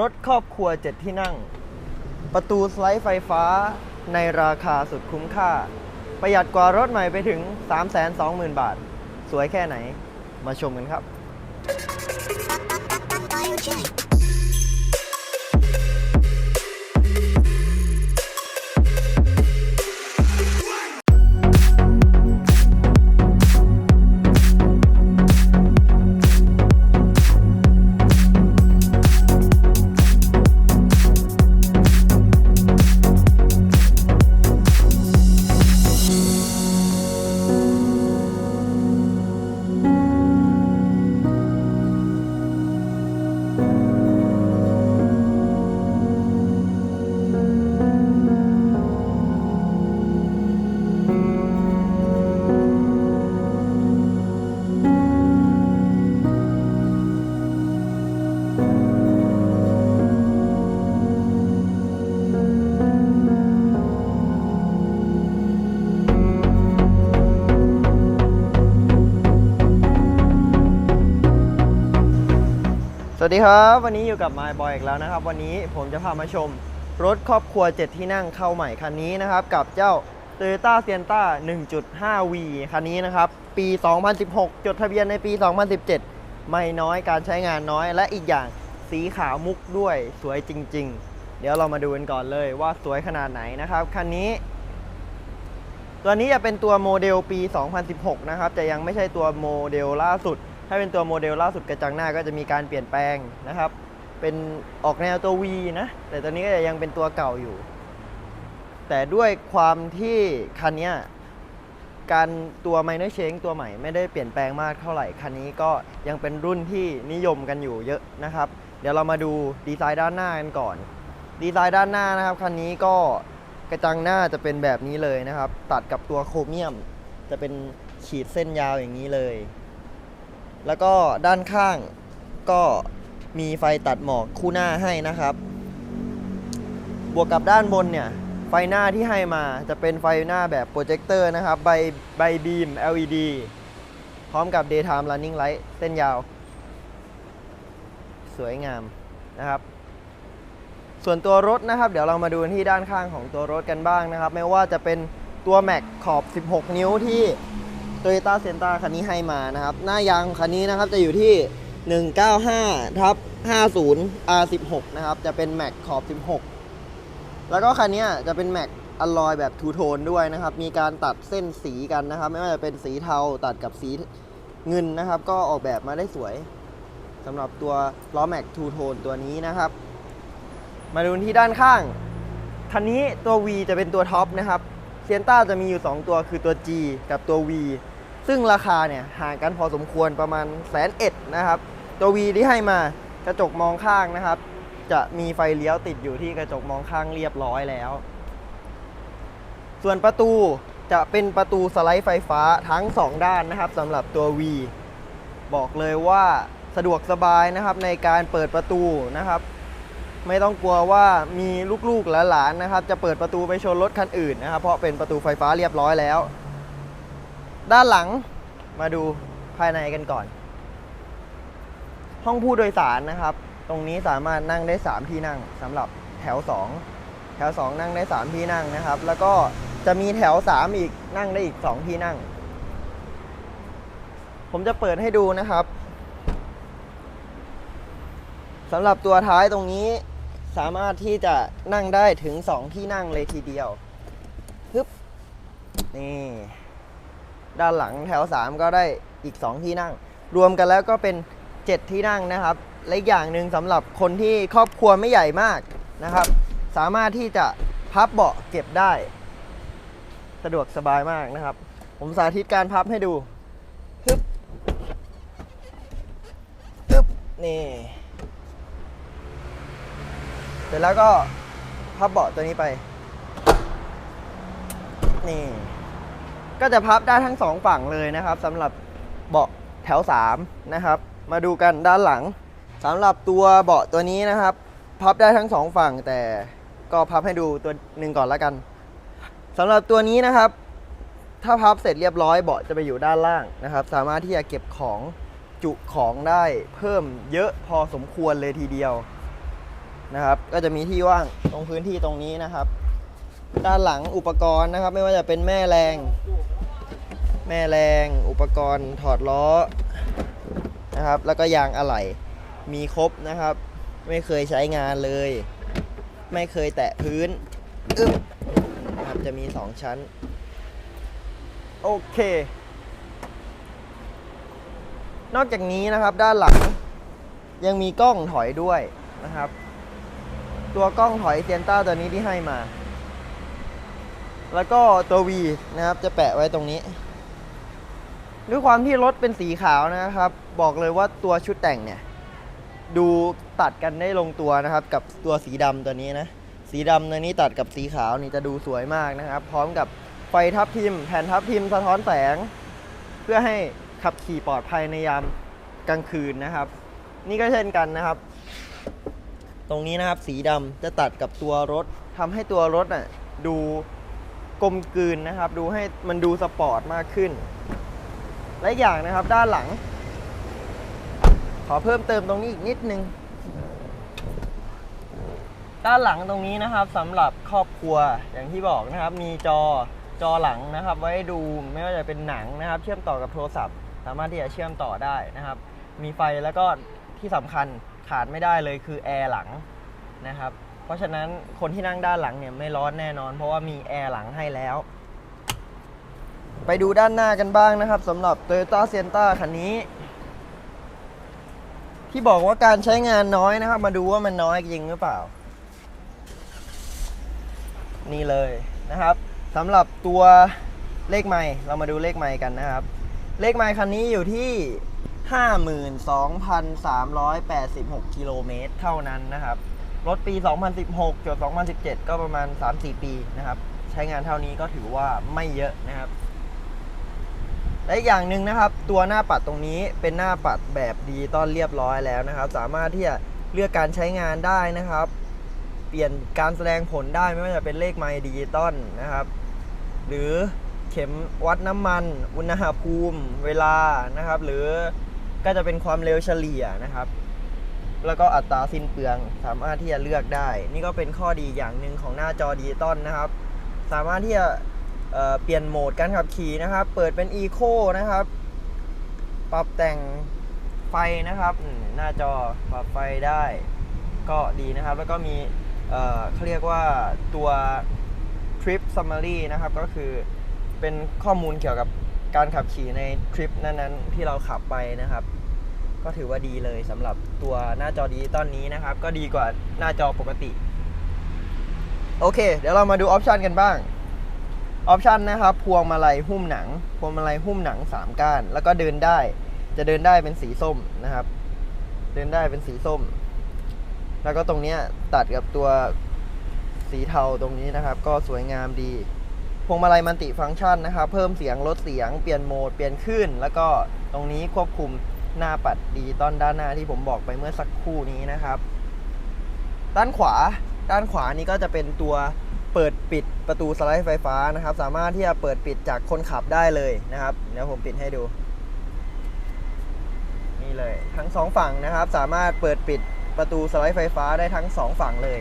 รถครอบครัว 7 ที่นั่ง ประตูสไลด์ไฟฟ้าในราคาสุดคุ้มค่า ประหยัดกว่ารถใหม่ไปถึง 320,000 บาท สวยแค่ไหน มาชมกันครับ สวัสดีครับ วันนี้อยู่กับ My Boy อีกแล้วนะครับ วันนี้ผมจะพามาชมรถครอบครัว 7 ที่นั่งเข้าใหม่คันนี้นะครับ กับเจ้า Toyota Sienna 1.5V คันนี้นะครับ ปี 2016 จดทะเบียนในปี 2017 ไม่น้อยการใช้งานน้อย และอีกอย่างสีขาวมุกด้วยสวยจริง ๆ เดี๋ยวเรามาดูกันก่อนเลยว่าสวยขนาดไหนนะครับคันนี้ ตัวนี้จะเป็นตัวโมเดลปี 2016 นะครับจะยังไม่ใช่ตัวโมเดลล่าสุด ถ้าเป็นตัวโมเดลล่าสุดกระจังหน้าก็จะมีการเปลี่ยนแปลงนะครับ เป็นออกแนวตัว V นะ แต่ตัวนี้ก็จะยังเป็นตัวเก่าอยู่ แต่ด้วยความที่คันนี้การตัว minor change ตัวใหม่ไม่ได้เปลี่ยนแปลงมากเท่าไหร่ คันนี้ก็ยังเป็นรุ่นที่นิยมกันอยู่เยอะนะครับ เดี๋ยวเรามาดูดีไซน์ด้านหน้ากันก่อน ดีไซน์ด้านหน้านะครับคันนี้ก็กระจังหน้าจะเป็นแบบนี้เลยนะครับ ตัดกับตัวโครเมียม จะเป็นขีดเส้นยาวอย่างนี้เลย แล้วก็ด้านข้างก็มีไฟตัดหมอกคู่หน้าให้นะครับ บวกกับด้านบนเนี่ย ไฟหน้าที่ให้มาจะเป็นไฟหน้าแบบโปรเจคเตอร์นะครับ ใบใบบีม LED พร้อมกับ daytime running light เส้นยาว สวยงามนะครับ ส่วนตัวรถนะครับ เดี๋ยวเรามาดูที่ด้านข้างของตัวรถกันบ้างนะครับ ไม่ว่าจะเป็นตัวแม็กขอบ 16 นิ้วที่ Toyota Sienna คันนี้ให้มานะครับ หน้ายางคันนี้นะครับจะอยู่ที่ 195ทับ50 R16 นะครับ จะเป็นแม็กขอบ 16 แล้วก็คันนี้จะเป็นแม็กอลลอยแบบทูโทนด้วยนะครับ มีการตัดเส้นสีกันนะครับ ไม่ว่าจะเป็นสีเทาตัดกับสีเงินนะครับ ก็ออกแบบมาได้สวยสำหรับตัวล้อแม็กทูโทนตัวนี้นะครับ มาดูที่ด้านข้าง คันนี้ตัว V จะเป็นตัวท็อปนะครับเซียนต้าจะมีอยู่ 2 ตัวคือตัว G กับตัว V ซึ่งราคาเนี่ยห่างกันพอสมควรประมาณแสนเอ็ดนะครับ ตัว V ที่ให้มากระจกมองข้างนะครับ จะมีไฟเลี้ยวติดอยู่ที่กระจกมองข้างเรียบร้อยแล้ว ส่วนประตูจะเป็นประตูสไลด์ไฟฟ้าทั้ง 2 ด้านนะครับสำหรับตัว V บอกเลยว่าสะดวกสบายนะครับในการเปิดประตูนะครับ ไม่ต้องกลัวว่ามีลูกๆหลานๆนะครับ จะเปิดประตูไปชนรถคันอื่นนะครับ เพราะเป็นประตูไฟฟ้าเรียบร้อยแล้ว ด้านหลังมาดูภายในกันก่อน ห้องผู้โดยสารนะครับ ตรงนี้สามารถนั่งได้ 3 ที่นั่งสำหรับแถว 2 แถว 2 นั่งได้ 3 ที่นั่งนะครับ แล้วก็จะมีแถว 3 อีกนั่งได้อีก 2 ที่นั่ง ผมจะเปิดให้ดูนะครับสำหรับตัวท้ายตรงนี้สามารถที่จะนั่งได้ถึง 2 ที่นั่งเลยทีเดียว ฮึบ นี่ ด้านหลังแถว 3 ก็ได้อีก 2 ที่นั่ง รวมกันแล้วก็เป็น 7 ที่นั่งนะครับและอีกอย่างหนึ่งสำหรับคนที่ครอบครัวไม่ใหญ่มากนะครับ สามารถที่จะพับเบาะเก็บได้ สะดวกสบายมากนะครับ ผมสาธิตการพับให้ดูฮึบฮึบนี่เสร็จแล้วก็พับเบาะตัวนี้ไป นี่ ก็จะพับได้ทั้งสองฝั่งเลยนะครับสำหรับเบาะแถว3นะครับ มาดูกันด้านหลังสำหรับตัวเบาะตัวนี้นะครับ พับได้ทั้งสองฝั่ง แต่ก็พับให้ดูตัวหนึ่งก่อนล้วกันสำหรับตัวนี้นะครับ ถ้าพับเสร็จเรียบร้อยเบาะจะไปอยู่ด้านล่างนะครับ สามารถที่จะเก็บของจุของได้เพิ่มเยอะพอสมควรเลยทีเดียวนะครับ ก็จะมีที่ว่างตรงพื้นที่ตรงนี้นะครับ ด้านหลังอุปกรณ์นะครับ ไม่ว่าจะเป็นแม่แรง แม่แรง อุปกรณ์ถอดล้อนะครับ แล้วก็ยางอะไหล่มีครบนะครับ ไม่เคยใช้งานเลย ไม่เคยแตะพื้นอึ๊บนะครับจะมี 2 ชั้น โอเค นอกจากนี้นะครับด้านหลังยังมีกล้องถอยด้วยนะครับ ตัวกล้องถอยเซียนต้าตัวนี้ที่ให้มา แล้วก็ตัว V นะครับ จะแปะไว้ตรงนี้ ด้วยความที่รถเป็นสีขาวนะครับ บอกเลยว่าตัวชุดแต่งเนี่ย ดูตัดกันได้ลงตัวนะครับ กับตัวสีดำตัวนี้นะ สีดำตัวนี้ตัดกับสีขาวนี่จะดูสวยมากนะครับ พร้อมกับไฟทับทิม แผ่นทับทิมสะท้อนแสง เพื่อให้ขับขี่ปลอดภัยในยามกลางคืนนะครับ นี่ก็เช่นกันนะครับ ตรงนี้นะครับสีดำจะตัดกับตัวรถทำให้ตัวรถอะดู กลมกลืนนะครับ ดูให้มันดูสปอร์ตมากขึ้น และอย่างนะครับด้านหลัง ขอเพิ่มเติมตรงนี้อีกนิดนึง ด้านหลังตรงนี้นะครับสำหรับครอบครัวอย่างที่บอกนะครับ มีจอจอหลังนะครับ ไว้ดูไม่ว่าจะเป็นหนังนะครับ เชื่อมต่อกับโทรศัพท์ สามารถที่จะเชื่อมต่อได้นะครับ มีไฟแล้วก็ที่สำคัญขาดไม่ได้เลยคือแอร์หลังนะครับ เพราะฉะนั้นคนที่นั่งด้านหลังเนี่ยไม่ร้อนแน่นอน เพราะว่ามีแอร์หลังให้แล้ว ไปดูด้านหน้ากันบ้างนะครับสำหรับ Toyota Sienna คันนี้ ที่บอกว่าการใช้งานน้อยนะครับ มาดูว่ามันน้อยจริงหรือเปล่า นี่เลยนะครับสำหรับตัวเลขไมล์เรามาดูเลขไมล์กันนะครับ เลขไมล์คันนี้อยู่ที่52,386กิโลเมตรเท่านั้นนะครับ รถปี 2016จด2017 ก็ประมาณ 3-4 ปีนะครับ ใช้งานเท่านี้ก็ถือว่าไม่เยอะนะครับ และอีกอย่างหนึ่งนะครับ ตัวหน้าปัดตรงนี้เป็นหน้าปัดแบบดิจิตอลเรียบร้อยแล้วนะครับ สามารถที่จะเลือกการใช้งานได้นะครับ เปลี่ยนการแสดงผลได้ไม่ว่าจะเป็นเลขไมล์ดิจิตอลนะครับ หรือเข็มวัดน้ำมัน อุณหภูมิ เวลานะครับ หรือก็จะเป็นความเร็วเฉลี่ยนะครับ แล้วก็อัตราสิ้นเปลืองสามารถที่จะเลือกได้ นี่ก็เป็นข้อดีอย่างหนึ่งของหน้าจอดิจิตอลนะครับ สามารถที่จะเเปลี่ยนโหมดการขับขี่นะครับ เปิดเป็น Eco นะครับ ปรับแต่งไฟนะครับหน้าจอปรับไฟได้ก็ดีนะครับ แล้วก็มีเอ่อเขาเรียกว่าตัว Trip Summary นะครับ ก็คือเป็นข้อมูลเกี่ยวกับการขับขี่ในทริปนั้นๆ ที่เราขับไปนะครับ ก็ถือว่าดีเลยสำหรับตัวหน้าจอดิจิตอลนี้นะครับ ก็ดีกว่าหน้าจอปกติ โอเค เดี๋ยวเรามาดูออปชันกันบ้างออปชันนะครับพวงมาลัยหุ้มหนัง พวงมาลัยหุ้มหนัง 3 ก้าน แล้วก็เดินได้ จะเดินได้เป็นสีส้มนะครับ เดินได้เป็นสีส้ม แล้วก็ตรงนี้ตัดกับตัวสีเทาตรงนี้นะครับ ก็สวยงามดี พวงมาลัยมันติฟังก์ชันนะครับ เพิ่มเสียงลดเสียง เปลี่ยนโหมด เปลี่ยนคลื่น แล้วก็ตรงนี้ควบคุม หน้าปัดดิจิตอลด้านหน้าที่ผมบอกไปเมื่อสักครู่นี้นะครับ ด้านขวา ด้านขวานี้ก็จะเป็นตัวเปิดปิดประตูสไลด์ไฟฟ้านะครับ สามารถที่จะเปิดปิดจากคนขับได้เลยนะครับ เดี๋ยวผมปิดให้ดู นี่เลยทั้งสองฝั่งนะครับ สามารถเปิดปิดประตูสไลด์ไฟฟ้าได้ทั้งสองฝั่งเลย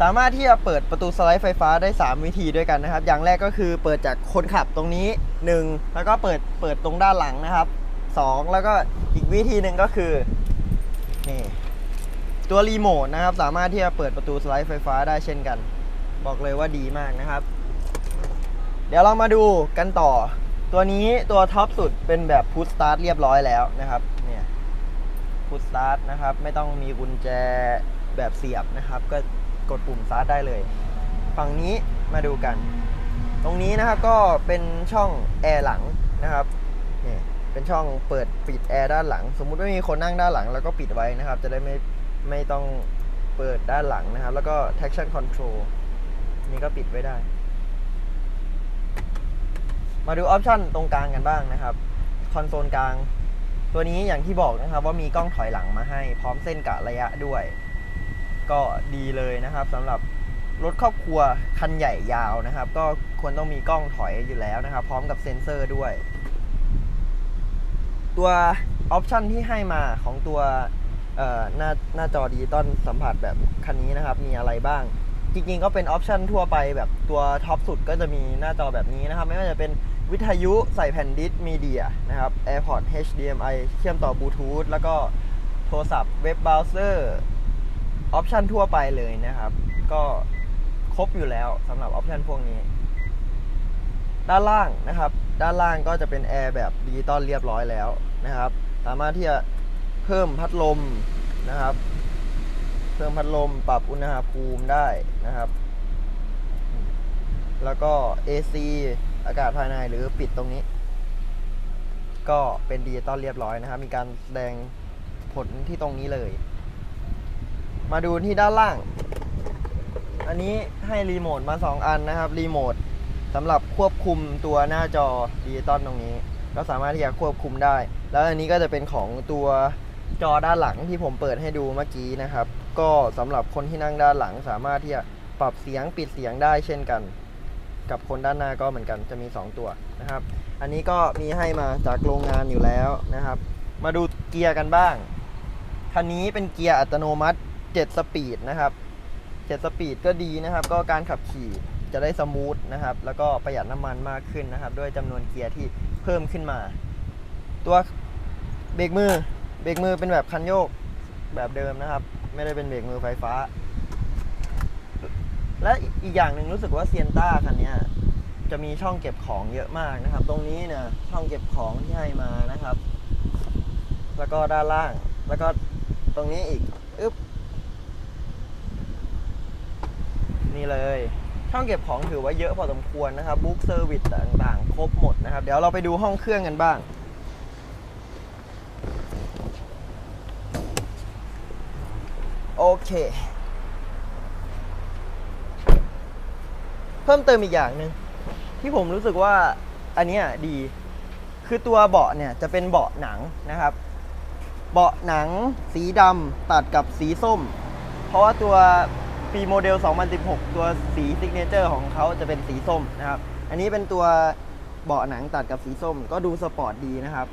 สามารถที่จะเปิดประตูสไลด์ไฟฟ้าได้ 3 วิธีด้วยกันนะครับ อย่างแรกก็คือเปิดจากคนขับตรงนี้ 1 แล้วก็เปิดเปิดตรงด้านหลังนะครับ 2 แล้วก็อีกวิธีหนึ่งก็คือนี่ตัวรีโมทนะครับ สามารถที่จะเปิดประตูสไลด์ไฟฟ้าได้เช่นกัน บอกเลยว่าดีมากนะครับ เดี๋ยวเรามาดูกันต่อ ตัวนี้ตัวท็อปสุดเป็นแบบพุ s สตาร์ทเรียบร้อยแล้วนะครับเนี่ยพุ s สตาร์ทนะครับ ไม่ต้องมีกุญแจแบบเสียบนะครับ ก็กดปุ่มสตาร์ทได้เลย ฝั่งนี้มาดูกัน ตรงนี้นะครับก็เป็นช่องแอร์หลังนะครับ เป็นช่องเปิดปิดแอร์ด้านหลัง สมมุติว่ามีคนนั่งด้านหลัง แล้วก็ปิดไว้นะครับ จะได้ไม่ไม่ต้องเปิดด้านหลังนะครับ แล้วก็ traction control นี่ก็ปิดไว้ได้ มาดูออปชันตรงกลางกันบ้างนะครับคอนโซลกลาง ตัวนี้อย่างที่บอกนะครับ ว่ามีกล้องถอยหลังมาให้ พร้อมเส้นกะระยะด้วย ก็ดีเลยนะครับสำหรับรถครอบครัวคันใหญ่ยาวนะครับ ก็ควรต้องมีกล้องถอยอยู่แล้วนะครับ พร้อมกับเซ็นเซอร์ด้วย ตัวออปชันที่ให้มาของตัวหน้าหน้าจอดิจิตอลสัมผัสแบบคันนี้นะครับ มีอะไรบ้าง จริงๆก็เป็นออปชันทั่วไปแบบตัวท็อปสุดก็จะมีหน้าจอแบบนี้นะครับ ไม่ว่าจะเป็นวิทยุใส่แผ่นดิสมีเดียนะครับ AirPod HDMI เชื่อมต่อบลูทูธแล้วก็โทรศัพท์เว็บเบราว์เซอร์ออปชันทั่วไปเลยนะครับ ก็ครบอยู่แล้วสำหรับออปชันพวกนี้ ด้านล่างนะครับ ด้านล่างก็จะเป็นแอร์แบบดิจิตอลเรียบร้อยแล้ว นะครับ สามารถที่จะเพิ่มพัดลมนะครับ เพิ่มพัดลมปรับอุณหภูมิได้นะครับ แล้วก็ AC อากาศภายในหรือปิดตรงนี้ ก็เป็นดิจิตอลเรียบร้อยนะครับ มีการแสดงผลที่ตรงนี้เลย มาดูที่ด้านล่าง อันนี้ให้รีโมทมา 2 อันนะครับรีโมทสำหรับควบคุมตัวหน้าจอดิจิตอลตรงนี้ ก็สามารถที่จะควบคุมได้ แล้วอันนี้ก็จะเป็นของตัวจอด้านหลังที่ผมเปิดให้ดูเมื่อกี้นะครับ ก็สำหรับคนที่นั่งด้านหลัง สามารถที่จะปรับเสียงปิดเสียงได้เช่นกัน กับคนด้านหน้าก็เหมือนกันจะมี 2 ตัวนะครับ อันนี้ก็มีให้มาจากโรงงานอยู่แล้วนะครับ มาดูเกียร์กันบ้างคันนี้เป็นเกียร์อัตโนมัติ 7 สปีดนะครับ 7 สปีดก็ดีนะครับ ก็การขับขี่ จะได้สมูทนะครับ แล้วก็ประหยัดน้ำมันมากขึ้นนะครับ ด้วยจำนวนเกียร์ที่เพิ่มขึ้นมา ตัวเบรกมือเบรกมือเป็นแบบคันโยกแบบเดิมนะครับ ไม่ได้เป็นเบรกมือไฟฟ้า และอีกอย่างหนึ่งรู้สึกว่าเซียนต้าคันนี้จะมีช่องเก็บของเยอะมากนะครับ ตรงนี้เนี่ยช่องเก็บของที่ให้มานะครับ แล้วก็ด้านล่างแล้วก็ตรงนี้อีกอึ๊บนี่เลย ช่องเก็บของถือว่าเยอะพอสมควรนะครับบุ๊กเซอร์วิสต่างๆ ครบหมดนะครับ เดี๋ยวเราไปดูห้องเครื่องกันบ้าง โอเค เพิ่มเติมอีกอย่างหนึ่งที่ผมรู้สึกว่าอันนี้ดี คือตัวเบาะเนี่ยจะเป็นเบาะหนังนะครับ เบาะหนังสีดำตัดกับสีส้ม เพราะว่าตัว ปีโมเดล 2016 ตัวสีซิกเนเจอร์ของเขาจะเป็นสีส้มนะครับ อันนี้เป็นตัวเบาะหนังตัดกับสีส้ม ก็ดูสปอร์ตดีนะครับ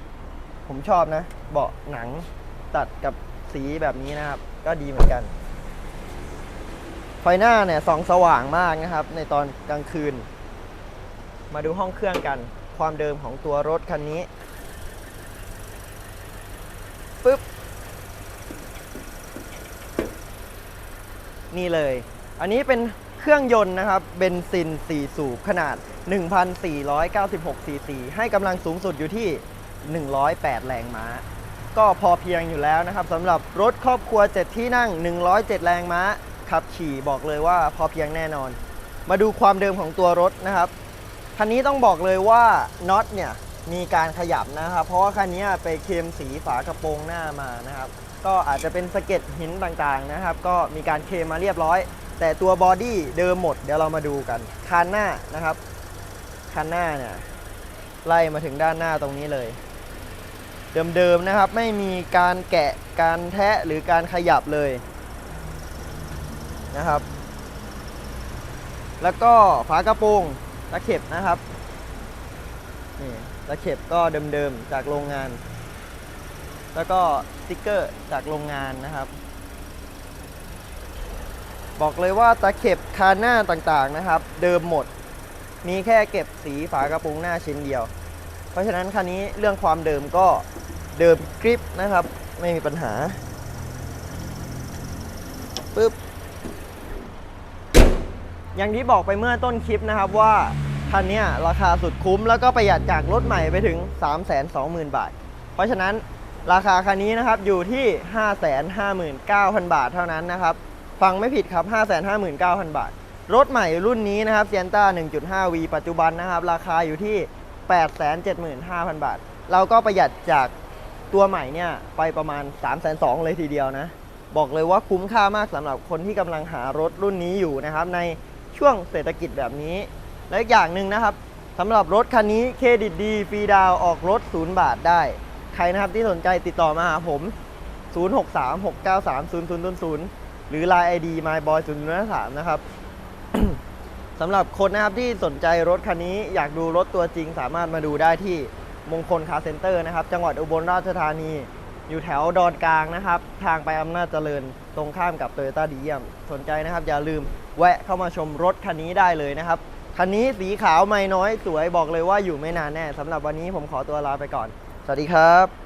ผมชอบนะ เบาะหนังตัดกับสีแบบนี้นะครับ ก็ดีเหมือนกัน ไฟหน้าเนี่ยส่องสว่างมากนะครับ ในตอนกลางคืน มาดูห้องเครื่องกัน ความเดิมของตัวรถคันนี้ปึ๊บ นี่เลย อันนี้เป็นเครื่องยนต์นะครับเบนซิน 4 สูบขนาด 1,496 ซีซีให้กำลังสูงสุดอยู่ที่ 108 แรงม้า ก็พอเพียงอยู่แล้วนะครับสำหรับรถครอบครัว 7 ที่นั่ง 107 แรงม้า ขับขี่บอกเลยว่าพอเพียงแน่นอน มาดูความเดิมของตัวรถนะครับคันนี้ต้องบอกเลยว่าน็อตเนี่ยมีการขยับนะครับ เพราะว่าคันนี้ไปเคลมสีฝากระโปรงหน้ามานะครับ ก็อาจจะเป็นสะเก็ดหินต่างๆนะครับ ก็มีการเคลมมาเรียบร้อย แต่ตัวบอดี้เดิมหมดเดี๋ยวเรามาดูกันคันหน้านะครับคันหน้าเนี่ยไล่มาถึงด้านหน้าตรงนี้เลย เดิมๆนะครับ ไม่มีการแกะการแทะหรือการขยับเลยนะครับ แล้วก็ฝากระโปรงตะเข็บนะครับนี่ตะเข็บก็เดิมๆจากโรงงาน แล้วก็สติกเกอร์จากโรงงานนะครับ บอกเลยว่าตะเข็บคาหน้าต่างๆนะครับ เดิมหมด มีแค่เก็บสีฝากระโปรงหน้าชิ้นเดียว เพราะฉะนั้นคันนี้เรื่องความเดิมก็เดิมกริปนะครับ ไม่มีปัญหาปึ๊บอย่างที่บอกไปเมื่อต้นคลิปนะครับว่าคันนี้ราคาสุดคุ้มแล้วก็ประหยัดจากรถใหม่ไปถึง 320,000 บาท เพราะฉะนั้น ราคาคันนี้นะครับอยู่ที่ 559,000 บาทเท่านั้นนะครับฟังไม่ผิดครับ 559,000 บาท รถใหม่รุ่นนี้นะครับเซียนต้า 1.5V ปัจจุบันนะครับ ราคาอยู่ที่ 875,000 บาท เราก็ประหยัดจากตัวใหม่เนี่ยไปประมาณ 3,200เลยทีเดียวนะ บอกเลยว่าคุ้มค่ามากสำหรับคนที่กำลังหารถรุ่นนี้อยู่นะครับในช่วงเศรษฐกิจแบบนี้ และอีกอย่างหนึ่งนะครับสำหรับรถคันนี้เครดิตดีฟรีดาวออกรถ 0 บาทได้ ใครนะครับที่สนใจติดต่อมาหาผม 0636930000 หรือ Line ID myboy 003นะครับสำหรับคนนะครับที่สนใจรถคันนี้อยากดูรถตัวจริงสามารถมาดูได้ที่มงคลคาร์เซ็นเตอร์นะครับ จังหวัดอุบลราชธานี อยู่แถวดอนกลางนะครับ ทางไปอำนาจเจริญตรงข้ามกับโตโยต้าดีเยี่ยม สนใจนะครับ อย่าลืมแวะเข้ามาชมรถคันนี้ได้เลยนะครับ คันนี้สีขาวไม่น้อยสวยบอกเลยว่าอยู่ไม่นานแน่สำหรับวันนี้ผมขอตัวลาไปก่อน สวัสดีครับ